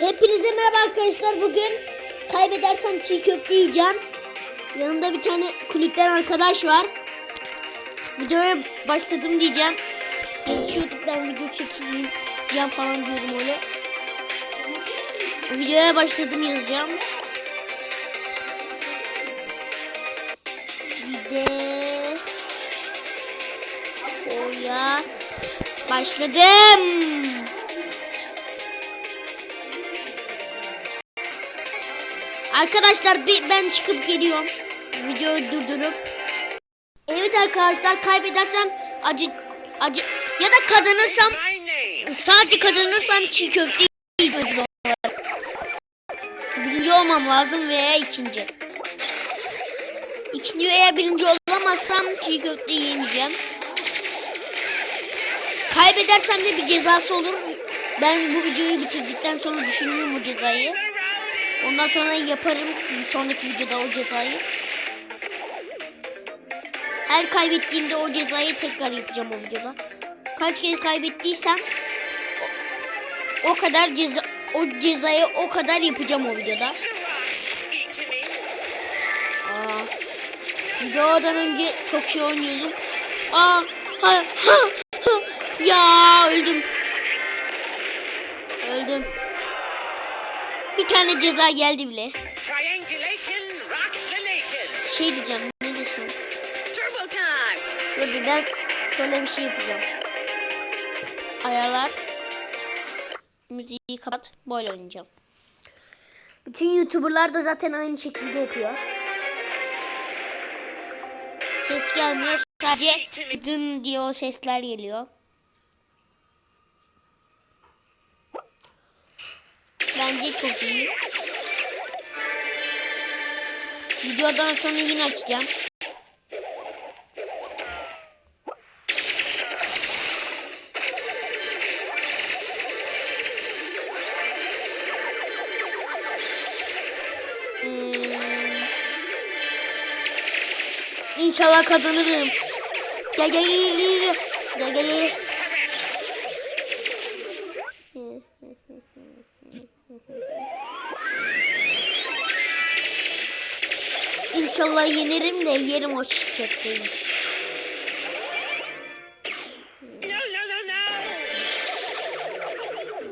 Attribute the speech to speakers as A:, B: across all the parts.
A: Hepinize merhaba arkadaşlar. Bugün kaybedersem çiğ köfte yiyeceğim. Yanımda bir tane kulüpten arkadaş var. Videoya başladım diyeceğim. Şu YouTube'dan video çekeceğim falan diyorum öyle. Videoya başladım yazacağım. De Oya başladım. Arkadaşlar ben çıkıp geliyorum. Videoyu durdurup. Evet arkadaşlar kaybedersem acı acı ya da kazanırsam sadece kazanırsam çiğ köfte yiyeceğim. Birinci olmam lazım veya ikinci. İkinci veya birinci olamazsam çiğ köfte yiyemeyeceğim. Kaybedersem de bir cezası olur. Ben bu videoyu bitirdikten sonra düşünürüm o cezayı. Ondan sonra yaparım sonraki videoda o cezayı. Her kaybettiğimde o cezayı tekrar yapacağım o videoda. Kaç kez kaybettiysem o kadar ceza o cezayı o kadar yapacağım o videoda. Aa, videodan önce çok şey oynuyordum. Aa, ha, ha, ha. Ya öldüm. Öldüm. Bir tane ceza geldi bile. Şey diyeceğim. Ne diyorsun?
B: Turbo time.
A: Bir ben şöyle bir şey yapacağım. Ayarlar. Müziği kapat. Böyle oynayacağım. Bütün YouTuber'lar da zaten aynı şekilde yapıyor. Ses gelmiyor. Sadece dın diye o sesler geliyor. Bence çok iyi. Videodan sonra yine açacağım. Hmm. İnşallah kazanırım. Gel gel gel gel. Gel gel İnşallah yenerim de yerim o
B: no.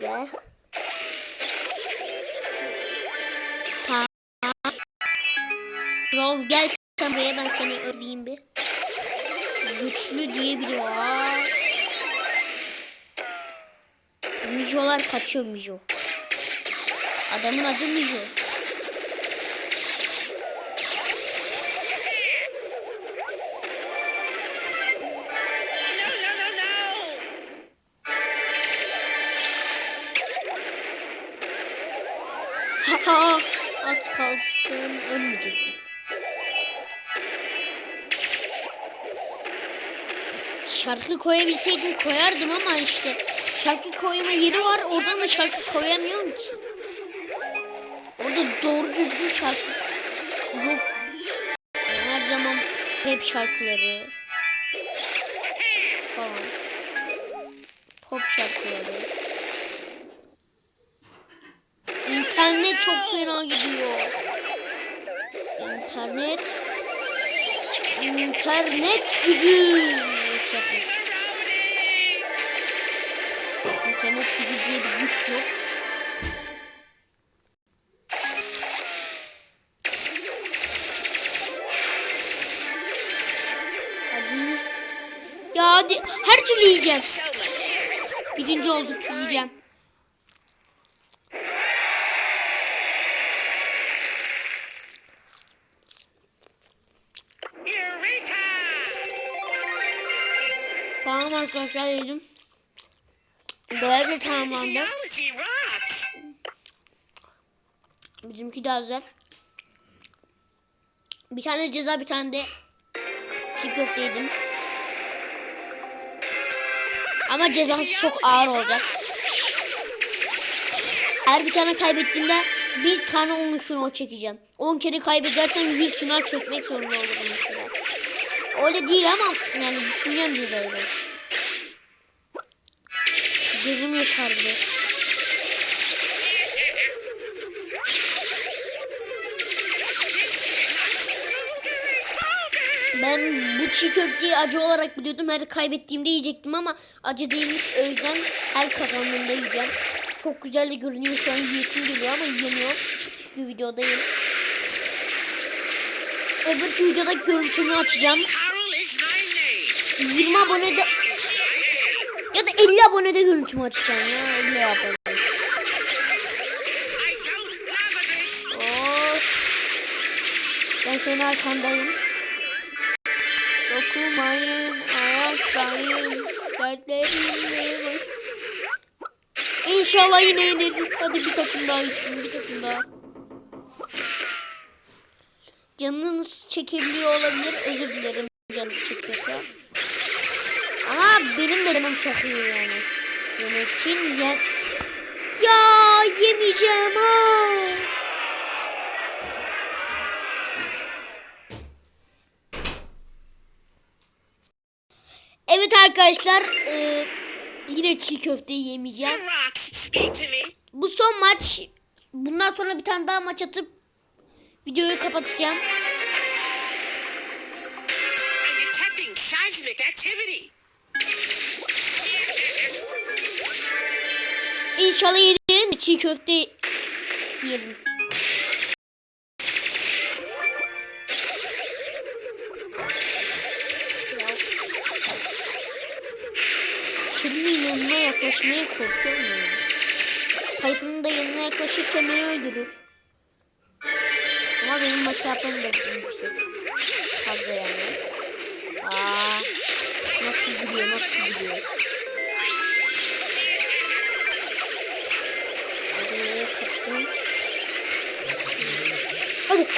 A: Gel. Tamam. Rol gel sen buraya ben seni öveyim bir. Güçlü diye biri var. Mijolar kaçıyor Mijo. Adamın adı Mijo. Şarkı koyabilseydim koyardım ama işte şarkı koyma yeri var oradan da şarkı koyamıyorum ki. Orada doğru düzgün şarkı yok. Her zaman rap şarkıları falan. Pop şarkıları. İnternet çok fena gidiyor. İnternet. İnternet gücü. İnternet gücü diye bir güç yok. Hadi. Ya hadi. Her türlü yiyeceğim. Birinci olduk yiyeceğim. Tamam arkadaşlar yedim. Böyle tamamlandı. Bizimki de hazır. Bir tane ceza bir tane de çiğ köfte yedim. Ama cezası çok ağır olacak. Her bir tane kaybettiğimde bir tane onun şunu çekeceğim. 10 kere kaybedersem bir sınav çekmek zorunda olurum mesela. Öyle değil ama yani düşünüyorum bir öyle. Gözüm yaşardı. Ben bu çiğ köfteyi acı olarak biliyordum. Her kaybettiğimde yiyecektim ama acı değilmiş. O yüzden her kazandığımda yiyeceğim. Çok güzel de görünüyor. Şu an yiyesim geliyor ama yiyemiyorum. Çünkü videodayım. Öbür videoda görüntümü açacağım.
B: Carol is my name.
A: 20 abonede ya da 50 abonede görüntümü açacağım ya. 50 abone. Ben senin arkandayım. Dokunmayın, ayaktayım. Dertlerimle. İnşallah yine yeneriz. Hadi bir takım daha gitsin, bir takım daha. Canınız çekebiliyor olabilir. Özür dilerim canınız çekiyorsa. Ama benim de canım çekiyor yani. Yönetim yer... Ya yemeyeceğim ha. Evet arkadaşlar e, yine çiğ köfte yemeyeceğim. Bu son maç. Bundan sonra bir tane daha maç atıp videoyu kapatacağım. İnşallah de çiğ köfte yerim. Kirliğin yanına yaklaşmaya korkuyorum. Piper'ın da yanına yaklaşırsa beni öldürür. Ama benim maç yapmam da. Fazla yani. Aa, nasıl gidiyor, nasıl gidiyor.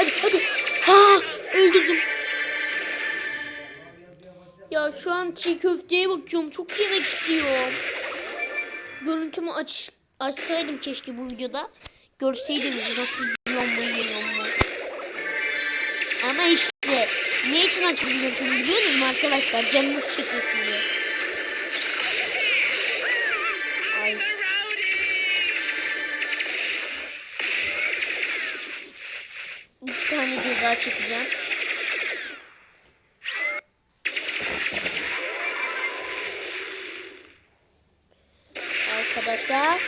A: Hadi. Hadi. Ha öldürdüm. Ya şu an çiğ köfteye bakıyorum. Çok yemek istiyorum. Görüntümü aç açsaydım keşke bu videoda. Görseydiniz nasıl yiyorum bu yiyorum. Ama işte ne için açmıyorsun biliyor musun arkadaşlar? Canınız çekmesin. Çekeceğim. Arkadaşlar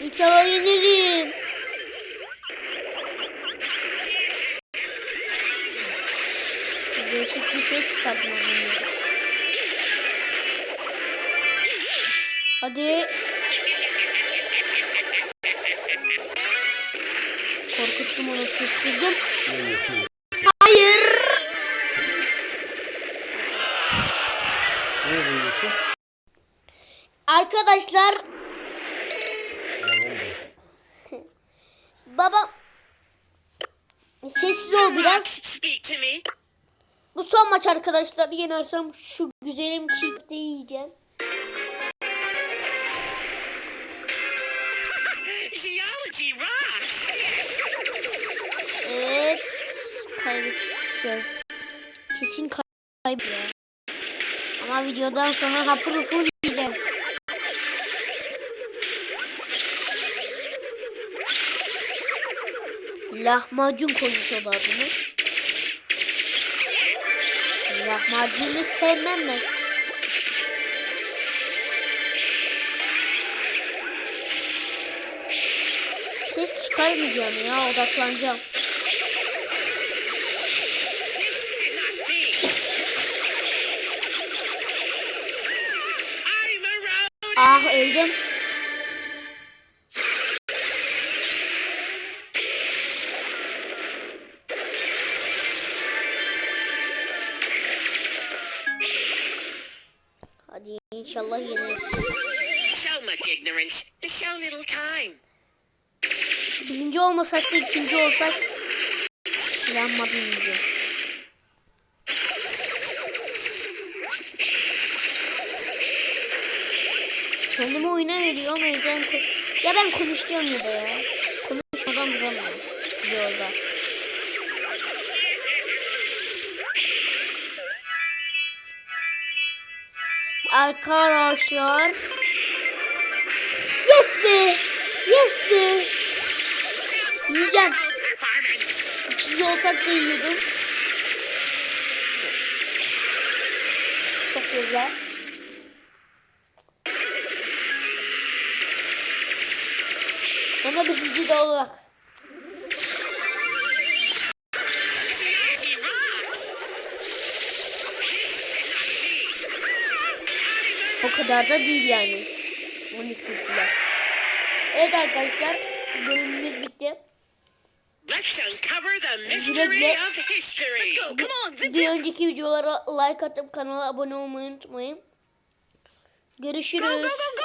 A: inşallah yenerim. Değişik bir şey çıkartmam. Hadi. Korkuttum onu küstürdüm. Hayır.
C: Ne yapıyorsun?
A: Arkadaşlar baba sessiz ol biraz. Bu son maç arkadaşlar. Yenersem şu güzelim çifte yiyeceğim. Ama videodan sonra hapur hapur yiyeceğim. Lahmacun koymuş o da adını. Lahmacunu sevmem ben. Ses çıkarmayacağım ya odaklanacağım. İnşallah yeneriz.
B: So much ignorance. So little time.
A: Birinci olmasak da ikinci olsak yanmadı iyice. Kendimi oyuna veriyorum o yüzden ya ben konuşacağım ya da ya. Konuşmadan duramıyorum videoda. Arkadaşlar. Yes be. Yes be. Yiyeceğim. İkinci olsak da yiyordum. Çok güzel. Ama birinci de olarak. Kadar da değil yani. 12 kutlular. Evet arkadaşlar. Bölümümüz bitti.
B: Go. Zip
A: Bir önceki videolara like atıp kanala abone olmayı unutmayın. Görüşürüz.
B: Go, go, go,